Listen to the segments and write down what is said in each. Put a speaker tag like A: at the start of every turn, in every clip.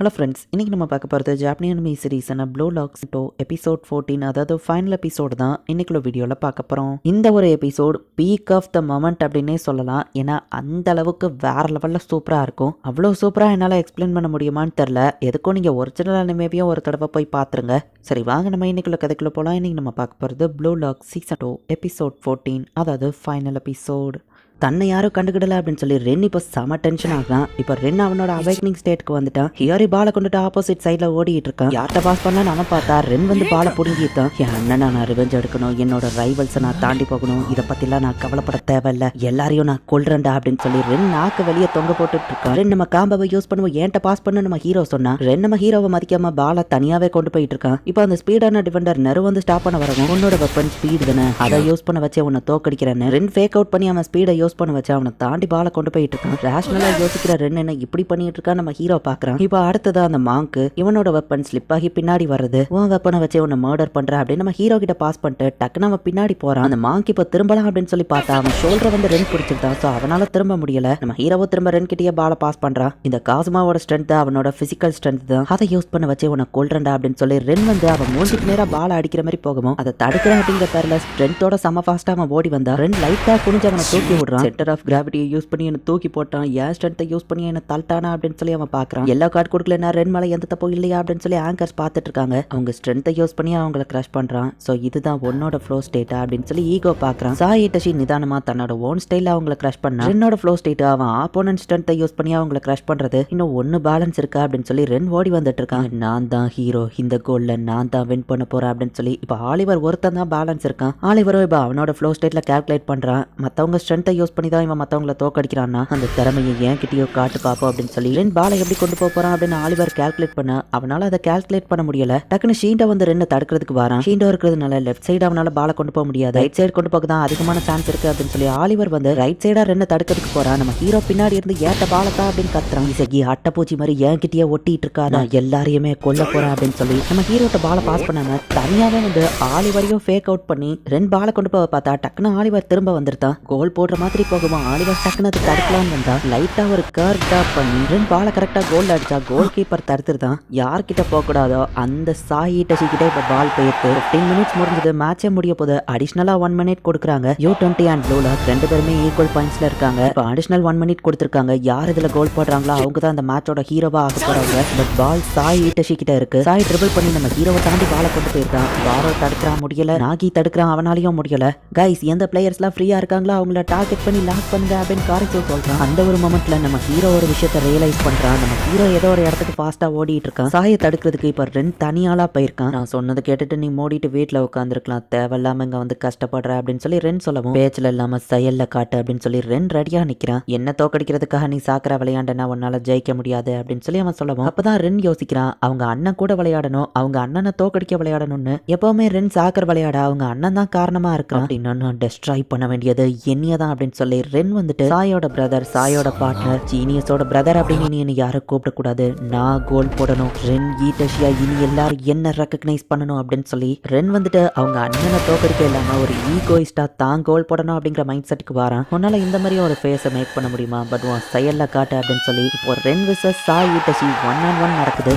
A: Hello friends இன்றைக்கி நம்ம பார்க்க போகிறது Japanese anime சீரீஸான Blue Locks two episode fourteen அதாவது ஃபைனல் எபிசோடு தான் இன்னைக்குள்ள வீடியோவில் பார்க்க போகிறோம் இந்த ஒரு episode peak of the moment அப்படின்னே சொல்லலாம். ஏன்னா அந்த அளவுக்கு வேற லெவலில் சூப்பராக இருக்கும். அவ்வளோ சூப்பராக என்னால் எக்ஸ்பிளைன் பண்ண முடியுமான்னு தெரில எதுக்கும் நீங்கள் ஒரிஜினல் அனிமேவையும் ஒரு தடவை போய் பார்த்துருங்க. சரி வாங்க நம்ம இன்னைக்குள்ள கதைக்குள்ளே போகலாம் இன்றைக்கி நம்ம பார்க்க போகிறது Blue Lock season two episode fourteen அதாவது ஃபைனல் எபிசோட் தன்னை யாரும் கண்டுக்கிடல அப்படின்னு சொல்லி ரென் இப்போ செம டென்ஷன் ஆகுறான். இப்போ ரென் அவனோட அவைக்னிங் ஸ்டேட்க்கு வந்துட்டான். ஹியாரி பாலை கொண்டுட்டு ஆப்போசிட் சைடில் ஓடிட்டு இருக்கான். யார்கிட்ட பாஸ் பண்ணலான்னு அவன் பார்த்தா ரென் வந்து பாலை பிடுங்கிட்டான். என் அண்ணனை நான் ரிவெஞ்ச் எடுக்கணும். என்னோட ரைவல்ஸை நான் தாண்டி போகணும். இதை பற்றிலாம் நான் கவலைப்பட தேவையில்ல. எல்லாரையும் நான் கொல்றேன்டா அப்படின்னு சொல்லி ரென் நாக்கு வெளியே தொங்க போட்டுட்டு இருக்கான். ரென் நம்ம காம்பவை யூஸ் பண்ணுவோம். ஏன்ட்ட பாஸ் பண்ணு நம்ம ஹீரோ சொன்னா. ரென் நம்ம ஹீரோவை மதிக்காம பாலை தனியாவே கொண்டு போயிட்டு இருக்கான். இப்போ அந்த ஸ்பீடான டிஃபெண்டர் நெரு வந்து ஸ்டாப் பண்ண வரவும் உன்னோட வெப்பன் ஸ்பீடு தானே. அதை யூஸ் பண்ண வச்சு உன்னை தோக்கடிக்கிறேன்னு. ரென் ஃபேக் அவுட் பண்ணி அவன் ஸ்பீடை யூஸ் பண்ண வச்சு அவனை தாண்டி பாலை கொண்டு போயிட்டு இருக்கான். ரேஷனலா யோசிக்கிற ரென் என்ன இப்படி பண்ணிட்டு இருக்கான் நம்ம ஹீரோ பாக்குறான் இப்போ அடுத்ததா அந்த மாங்க்கு இவனோட வெப்பன் ஸ்லிப் ஆகி பின்னாடி வருது உன் வெப்பனை வச்சு உன்னை மர்டர் பண்ற அப்படின்னு நம்ம ஹீரோ கிட்ட பாஸ் பண்ணிட்டு டக்குன்னு அவன் பின்னாடி போறான். அந்த மாங்க் இப்போ திரும்பலாம் அப்படின்னு சொல்லி பார்த்தா அவன் ஷோல்டர் வந்து ரென் பிடிச்சிருந்தான் ஸோ அவனால திரும்ப முடியல. நம்ம ஹீரோவை திரும்ப ரென் கிட்டேயே பாலை பாஸ் பண்றான். இந்த காசுமாவோட ஸ்ட்ரென்த் அவனோட பிசிக்கல் ஸ்ட்ரென்த் தான். அதை யூஸ் பண்ண வச்சு உன்னை கொல்றேன்டா அப்படின்னு சொல்லி ரென் வந்து அவன் மூஞ்சிக்கு நேரா பாலை அடிக்கிற மாதிரி போகவும் அதை தடுக்கிற அப்படிங்கிற பேர்ல ஸ்ட்ரென்த்தோட செம ஃபாஸ்டா அவன் ஓடி வந்தா ரென் லைட்டா குனிஞ்சு அவனை தூக்கி விடுறான். சென்டர் ஆஃப் கிராவிட்டியை யூஸ் பண்ணி என்ன தூக்கி போட்டான். ஏன் ஸ்ட்ரென்த்தை யூஸ் பண்ணி என்ன தள்ளிட்டானா அப்படின்னு சொல்லி அவன் பார்க்கறான். எல்லா கார்டு கொடுக்கலன்னா ரென் மேலே எந்த தப்பும் இல்லையா அப்படின்னு சொல்லி ஆங்கர்ஸ் பார்த்துட்டு இருக்காங்க. அவங்க ஸ்ட்ரென்த்தை யூஸ் பண்ணி அவங்கள கிராஷ் பண்றான். ஸோ இதுதான் உன்னோட ஃப்ளோ ஸ்டேட்டா அப்படின்னு சொல்லி ஈகோ பார்க்கறான். சாய் டஷி நிதானமா தன்னோட ஓன் ஸ்டைல அவங்கள கிராஷ் பண்ணா ரென்னோட ஃப்ளோ ஸ்டேட் அவன் ஆப்போனன்ட் ஸ்ட்ரென்த்தை யூஸ் பண்ணி அவங்கள கிராஷ் பண்றது. இன்னும் ஒன்னு பேலன்ஸ் இருக்கா அப்படின்னு சொல்லி ரென் ஓடி வந்துட்டு இருக்கான். நான் தான் ஹீரோ இந்த கோல்ல நான் தான் வின் பண்ண போறேன் அப்படின்னு சொல்லி இப்போ ஆலிவர் ஒருத்தன் தான் பேலன்ஸ் இருக்கான். ஆலிவரும் இப்போ அவனோட ஃப்ளோ ஸ்டேட்ல கால்குலேட் பண்றான். மத்தவங்க ஸ்ட்ரென்த்தை யூஸ் பண்ணி தான் இவன் மற்றவங்கள தோக்கடிக்கிறான்னா அந்த திறமையை ஏன் கிட்டேயோ காட்டு பார்ப்போம் அப்படின்னு சொல்லி ரென் பாலை எப்படி கொண்டு போக போறான் அப்படின்னு ஆலிவர் கால்குலேட் பண்ண அவனால அதை கால்குலேட் பண்ண முடியல. டக்குன்னு ஷீண்டா வந்து ரெண்டு தடுக்கிறதுக்கு வரான். ஷீண்டோ இருக்கிறதுனால லெஃப்ட் சைடு அவனால பாலை கொண்டு போக முடியாது. ரைட் சைடு கொண்டு போக தான் அதிகமான சான்ஸ் இருக்கு அப்படின்னு சொல்லி ஆலிவர் வந்து ரைட் சைடா ரெண்டு தடுக்கிறதுக்கு போறான். நம்ம ஹீரோ பின்னாடி இருந்து ஏட்ட பாலத்தா அப்படின்னு கத்துறான். இசகி அட்டப்பூச்சி மாதிரி ஏன் கிட்டயே ஒட்டிட்டு இருக்காதா எல்லாரையுமே கொல்ல போறேன் அப்படின்னு சொல்லி நம்ம ஹீரோட்ட பாலை பாஸ் பண்ணாம தனியாவே வந்து ஆலிவரையும் ஃபேக் அவுட் பண்ணி ரெண்டு பாலை கொண்டு போக பார்த்தா டக்குன்னு ஆலிவர் திரும்ப வந்துருத்தான். கோல் போடுற மாதிரி போகுமா? ஆலிவர் டக்குனு அது தடுக்கலாம்னு வந்தா லைட்டா ஒரு கர் டாப் பண்ணி ரெண்டு பாலை கரெக்டா கோல் அடிச்சா கோல் கீப்பர் தடுத்துருதான். யார்கிட்ட போக கூடாதோ அந்த சாயி டசி கிட்ட இப்ப பால் போயிருக்கு ஃபிஃப்டீன் மினிட்ஸ் முடிஞ்சது மேட்சே முடிய போது அடிஷனலா ஒன் மினிட் கொடுக்குறாங்க. யூ டுவெண்ட்டி அண்ட் ப்ளூல ரெண்டு பேருமே ஈக்குவல் பாயிண்ட்ஸ்ல இருக்காங்க. இப்போ அடிஷனல் ஒன் மினிட் கொடுத்துருக்காங்க. யார் இதுல கோல் போடுறாங்களோ அவங்க தான் அந்த மேட்சோட ஹீரோவா ஆக போறாங்க. பட் பால் சாய் ஈட்டஷி கிட்ட இருக்கு. சாய் ட்ரிபிள் பண்ணி நம்ம ஹீரோவை தாண்டி பாலை கொண்டு போயிருக்கான். பாரோ தடுக்கிறான் முடியல. நாகி தடுக்கிறான் அவனாலையும் முடியல. கைஸ் எந்த பிளேயர்ஸ்லாம் ஃப்ரீயா இருக்காங்களோ அவங்கள டார்கெட் பண்ணி லாக் பண்ணுங்க அப்படின்னு காரிச்சோ சொல்றான். அந்த ஒரு மொமெண்ட்ல நம்ம ஹீரோ ஒரு விஷயத்த ரியலைஸ் பண்றான். நம்ம ஹீரோ ஏதோ ஒரு இடத்துக்கு ஃபாஸ்டா ஓடிட்டு இருக்கான். சாயை தடுக்கிறதுக்கு இப்ப ரெண்டு தனியாளா போயிருக்கான். நான் சொன்னதை கேட்டுட்டு நீ மோடிட்டு வீட்டுல உட்காந்துருக்கலாம் தேவையில்லாம இங்க வந்து கஷ்டப்படுற அப்படின்னு சொல்லி ரென் சொல்லவும். பேச்சில் இல்லாம செயல்ல காட்டு அப்படின்னு சொல்லி ரென் ரெடியா நிக்கிறான். என்ன தோக்கடிக்கிறதுக்காக நீ சாக்கர விளையாண்டனா உன்னால ஜெயிக்க முடியாது அப்படின்னு சொல்லி அவன் சொல்லவும். அப்பதான் ரென் யோசிக்கிறான். அவங்க அண்ணன் கூட விளையாடணும். அவங்க அண்ணனை தோக்கடிக்க விளையாடணும்னு. எப்பவுமே ரென் சாக்கர் விளையாட அவங்க அண்ணன் தான் காரணமா இருக்கான். அப்படின்னா நான் டெஸ்ட்ராய் பண்ண வேண்டியது என்னையதான் அப்படின்னு சொல்லி ரென் வந்துட்டு சாயோட பிரதர் சாயோட பார்ட்னர் ஜீனியஸோட பிரதர் அப்படின்னு இனி என்னை யாரும் கூப்பிடக்கூடாது. நான் கோல் போடணும். ரென் ஈட்டஷியா இனி எல்லாரும் என்ன ரெக்கக்னைஸ் பண்ணணும் அப்படின்னு சொல்லி ரென் வந்துட்டு அவங்க அண்ணனை தோக்கடிக்க இல்லாம ஒரு ஈகோயிஸ்டா தான் கோல் போடணும் அப்படிங்கிற மைண்ட் செட்டுக்கு வரான். உன்னால இந்த மாதிரி ஒரு ஃபேஸை மேக் பண்ண முடியுமா? பட் உன் செயல்ல காட்டு அப்படின்னு சொல்லி இப்போ Rin versus Sae Itoshi one on one நடக்குது.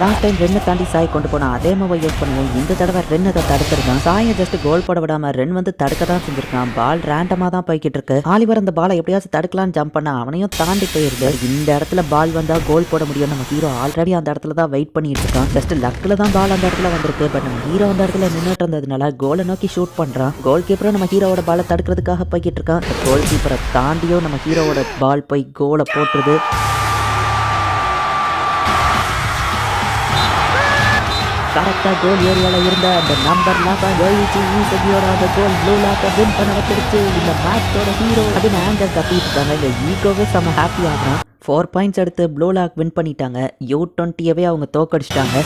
A: லாஸ்ட் டைம் ரென்னை தாண்டி சாய் கொண்டு போன அதே மூவை யூஸ் பண்ணுவோம் இந்த தடவை ரென் அதை தடுத்திருக்கான். சாயை ஜஸ்ட் கோல் போட விடாம ரென் வந்து தடுக்க தான் செஞ்சிருக்கான். பால் ரேண்டமா தான் போய்கிட்டு இருக்கு. ஆலிவர் அந்த பாலை எப்படியாச்சும் தடுக்கலாம்னு ஜம்ப் பண்ண அவனையும் தாண்டி போயிருது. இந்த இடத்துல பால் வந்தா கோல் போட முடியும் நம்ம ஹீரோ ஆல்ரெடி அந்த இடத்துல தான் வெயிட் பண்ணிட்டு இருக்கான். ஜஸ்ட் லக்கில் தான் பால் அந்த இடத்துல வந்திருக்கு. பட் நம்ம ஹீரோ அந்த இடத்துல நின்றுட்டு இருந்ததுனால கோலை நோக்கி ஷூட் பண்றான். கோல் கீப்பரும் நம்ம ஹீரோவோட பாலை தடுக்கிறதுக்காக போய்கிட்டு இருக்கான். கோல் கீப்பரை தாண்டியும் நம்ம ஹீரோவோட பால் போய் கோலை போட்டுருது. கரெக்டாக கோல் ஏரியாவில் இருந்த அந்த நம்பர் லாக்கா ஜெயிச்சு ஈசகியோட அந்த கோல் ப்ளூ லாக்கை வின் பண்ண வச்சிருச்சு இந்த மேட்சோட ஹீரோ அப்படின்னு ஆங்கர் கத்திட்டு இருக்காங்க இந்த ஈகோவே செம்ம ஹாப்பி ஆகிறான். ஃபோர் பாயிண்ட்ஸ் எடுத்து ப்ளூ லாக் வின் பண்ணிட்டாங்க. யூ டுவெண்ட்டியவே அவங்க தோக்கடிச்சிட்டாங்க.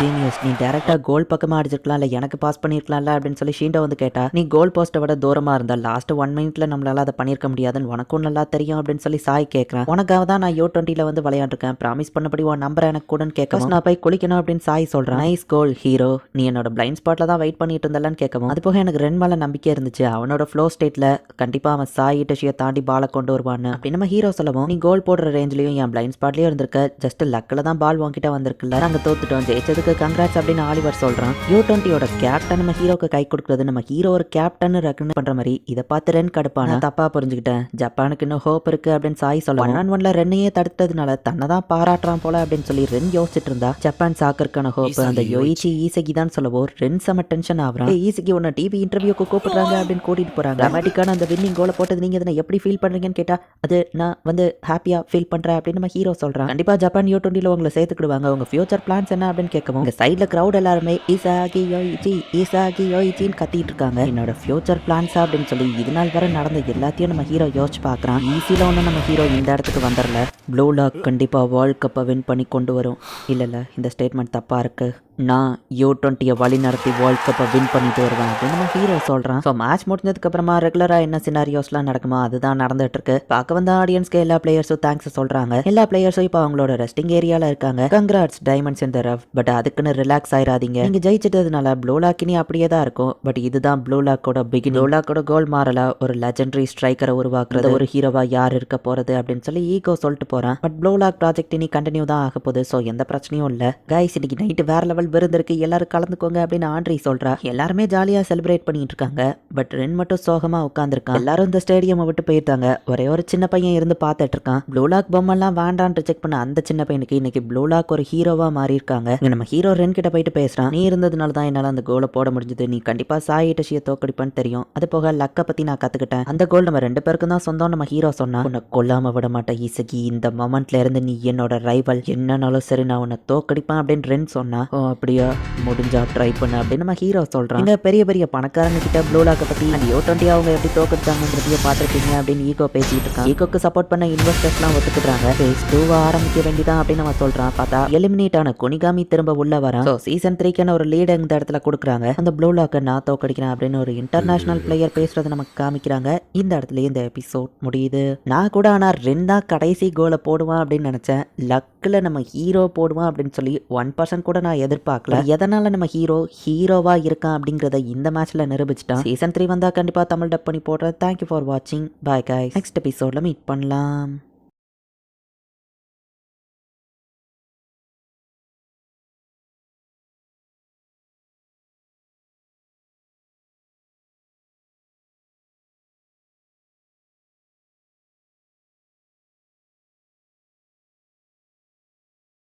A: ஜீனியஸ் நீ டேரக்டா கோல் பக்கமா அடிச்சிருக்கலாம் எனக்கு பாஸ் பண்ணிருக்கலாம்ல அப்படின்னு சொல்லி ஷீண்டோ வந்து கேட்டா நீ கோல் போஸ்ட்டை விட தூரமா இருந்தா லாஸ்ட் ஒன் மினிட்ல நம்மளால அதை பண்ணிருக்க முடியாதுன்னு உனக்கும் நல்லா தெரியும் அப்படின்னு சொல்லி சாய் கேட்குறேன் உனக்காக தான் நான் யூ டுவெண்ட்டில வந்து விளையாண்டுருக்கேன். ப்ராமிஸ் பண்ணபடி உன் நம்பர் எனக்கு கூடன்னு கேட்க நான் போய் குளிக்கணும் அப்படின்னு சாய் சொல்றேன். நைஸ் கோல் ஹீரோ நீ என்னோட பிளைண்ட் ஸ்பாட்ல தான் வெயிட் பண்ணிட்டு இருந்தாலன்னு கேட்கவும் அது போக எனக்கு ரெண்டு மேல நம்பிக்கை இருந்துச்சு. அவனோட ஃப்ளோ ஸ்டேட்ல கண்டிப்பா அவன் சாய் இட்டஷியை தாண்டி பாலை கொண்டு வருவான்னு. அப்படி நம்ம ஹீரோ சொல்லவும் நீ கோல் போடுற ரேஞ்சிலையும் என் பிளைண்ட் ஸ்பாட்லயும் இருந்திருக்க. ஜஸ்ட் லக்கில் தான் பால் உன்கிட்ட வந்திருக்குல்ல. நாங்க தோத்துட்டோம் ஜெயிச்சதுக்கு கங்க்ராட்ஸ் அப்படின்னு ஆலிவர் சொல்றான். யூ டுவெண்ட்டியோட கேப்டன் நம்ம ஹீரோக்கு கை கொடுக்குறது நம்ம ஹீரோ ஒரு கேப்டன் ரெக்கக்னைஸ் பண்ற மாதிரி இதை பார்த்து ரென் கடுப்பான? நான் தப்பா புரிஞ்சுக்கிட்டேன். ஜப்பானுக்கு இன்னும் ஹோப் இருக்கு அப்படின்னு சாய் சொல்ல ஒன் ஒன்ல ரென்னையே தடுத்ததுனால தன்னை தான் பாராட்டுறான் போல அப்படின்னு சொல்லி ரென் யோசிச்சுட்டு இருந்தா ஜப்பான் சாக்கருக்கான ஹோப் அந்த யோயிச்சி ஈசகி தான் சொல்லவோ ரென் செம டென்ஷன் ஆகுறான். "ஏய், ஈசகி உன்னை டிவி இன்டர்வியூக்கு கூப்பிடுறாங்க அப்படின்னு கூட்டிட்டு போறாங்க. டிராமட்டிக்கான அந்த வின்னிங் கோலை போட்டது நீங்க இதனை எப்படி ஃபீல் பண்றீங்கன்னு கேட்டா அது நான் வந்து ஹாப்பியா ஃபீல் பண்றேன் அப்படின்னு நம்ம ஹீரோ சொல்றான். கண்டிப்பா ஜப்பான் யூ டுவெண்ட்டில உங்களை சேர்த்துக்கிடுவாங்க. உங்க ஃபியூச்சர் பிளான்ஸ் என்ன அப்படின்னு கேட்கவும் உங்க சைட்ல கிரௌட் எல்லாருமே இசாகி யோய்ஜி இசாகி யோய்ஜின்னு கத்திட்டு இருக்காங்க என்னோட ஃபியூச்சர் பிளான்ஸ் அப்படின்னு சொல்லி இது நாள் வரை நடந்த எல்லாத்தையும் நம்ம ஹீரோ யோசிச்சு பாக்குறான் ஈஸியில் ஒன்று நம்ம ஹீரோ இந்த இடத்துக்கு வந்துடல ப்ளூ லாக் கண்டிப்பாக வேர்ல்ட் கப்பை வின் பண்ணி கொண்டு வரும். இல்லை இல்லை இந்த ஸ்டேட்மெண்ட் தப்பாக இருக்கு. நான் யூ டுவெண்ட்டியை வழி நடத்தி வேர்ல்ட் கப்பை வின் பண்ணிட்டு வருவேன் அப்படின்னு நம்ம ஹீரோ சொல்கிறான் ஸோ மேட்ச் முடிஞ்சதுக்கு அப்புறமா ரெகுலராக என்ன சினாரியோஸ்லாம் நடக்குமா? அதுதான் நடந்துட்டு இருக்கு பார்க்க வந்த ஆடியன்ஸ்க்கு எல்லா பிளேயர்ஸும் தேங்க்ஸ் சொல்கிறாங்க எல்லா பிளேயர்ஸும் இப்போ அவங்களோட ரெஸ்டிங் ஏரியாவில் இருக்காங்க. கங்க்ராட்ஸ் டைமண்ட்ஸ் இந்த ரஃப் பட் அதுக்குன்னு ரிலாக்ஸ் ஆயிராதீங்க. நீங்க ஜெயிச்சிட்டதுனால ப்ளூ லாக்கினி அப்படியே தான் இருக்கும். பட் இதுதான் ப்ளூ லாக்கோட பிகின் ப்ளூ லாக்கோட கோல் மாறல ஒரு லெஜெண்டரி ஸ்ட்ரைக்கரை உருவாக்குறது. ஒரு ஹீரோவா யார் இருக்க போறது அப்படின்னு சொல்லி ஈகோ சொல்லிட்டு போறான். பட் ப்ளூ லாக் ப்ராஜெக்ட் இனி கண்டினியூ தான் ஆக போகுது. ஸோ எந்த பிரச்சனையும் இல்லை. கைஸ் இன்னைக்கு நைட்டு வேற லெவல் விருந்திருக்கு எல்லாரும் கலந்துக்கோங்க அப்படின்னு ஆண்ட்ரி சொல்றா. எல்லாருமே ஜாலியா செலிப்ரேட் பண்ணிட்டு இருக்காங்க பட் ரென் மட்டும் சோகமா உட்காந்துருக்கான் எல்லாரும் இந்த ஸ்டேடியம் விட்டு போயிருந்தாங்க ஒரே ஒரு சின்ன பையன் இருந்து பார்த்துட்டு இருக்கான் ப்ளூலாக் பொம்மெல்லாம் வேண்டான்னு ரிஜெக்ட் பண்ண அந்த சின்ன பையனுக்கு இன்னைக்கு ப்ளூலாக் ஒரு ஹீரோவா மாறி இருக்காங்க இங்க நம்ம ஹீரோ ரென் கிட்ட போயிட்டு பேசுறான். நீ இருந்ததுனால தான் என்னால அந்த கோலை போட முடிஞ்சது. நீ கண்டிப்பா சாய் இட்டஷியை தோக்கடிப்பான்னு தெரியும். அது போக லக்கை பத்தி நான் கத்துக்கிட்டேன். அந்த கோல் நம்ம ரெண்டு பேருக்கும் தான் சொந்தம். நம்ம ஹீரோ சொன்னா உன்னை கொல்லாம விட மாட்டேன் ஈசகி இந்த மொமெண்ட்ல இருந்து நீ என்னோட ரைவல் என்னன்னாலும் சரி நான் உன்னை தோக்கடிப்பேன் அப்படின்னு ரென் சொன்னா ஓ அப்படியா? முடிஞ்சா ட்ரை பண்ணு அப்படின்னு நம்ம ஹீரோ சொல்றான். இங்க பெரிய பெரிய பணக்காரங்க கிட்ட ப்ளூ லாக்கை பத்தி அந்த யோ டுவெண்ட்டி அவங்க எப்படி தோக்கடிச்சாங்கிறதையும் பார்த்துருக்கீங்க அப்படின்னு ஈகோ பேசிட்டு இருக்கான். ஈகோக்கு சப்போர்ட் பண்ண இன்வெஸ்டர்ஸ்லாம் ஒத்துக்கிட்டாங்க ஃபேஸ் டூவை ஆரம்பிக்க வேண்டியதான் அப்படின்னு நம்ம சொல்றான். பார்த்தா எலிமினேட் ஆன குனிகாமி திரும்ப உள்ள வரான். ஸோ சீசன் த்ரீக்கான ஒரு லீடு இந்த இடத்துல கொடுக்குறாங்க. அந்த ப்ளூ லாக்கை நான் தோக்கடிக்கிறேன் அப்படின்னு ஒரு இன்டர்நேஷனல் பிளேயர் பேசுறதை நமக்கு காமிக்கிறாங்க. இந்த இடத்துல இந்த எபிசோட் முடியுது. நான் கூட ஆனால் ரெண்டா கடைசி கோலை போடுவான் அப்படின்னு நினைச்சேன். லக்கில் நம்ம ஹீரோ போடுவான் அப்படின்னு சொல்லி ஒன் பர்சன்ட் கூட நான் எதிர்பார்க்கல. எதனால நம்ம ஹீரோ ஹீரோவா இருக்கான் அப்படிங்கிறத இந்த மேட்ச்ல நிரூபிச்சிட்டான். சீசன் த்ரீ வந்தா கண்டிப்பா தமிழ் டப் பண்ணி போடுறேன். தேங்க்யூ ஃபார் வாட்சிங் பாய் காய் நெக்ஸ்ட் எபிசோட்ல மீட் பண்ணலாம்.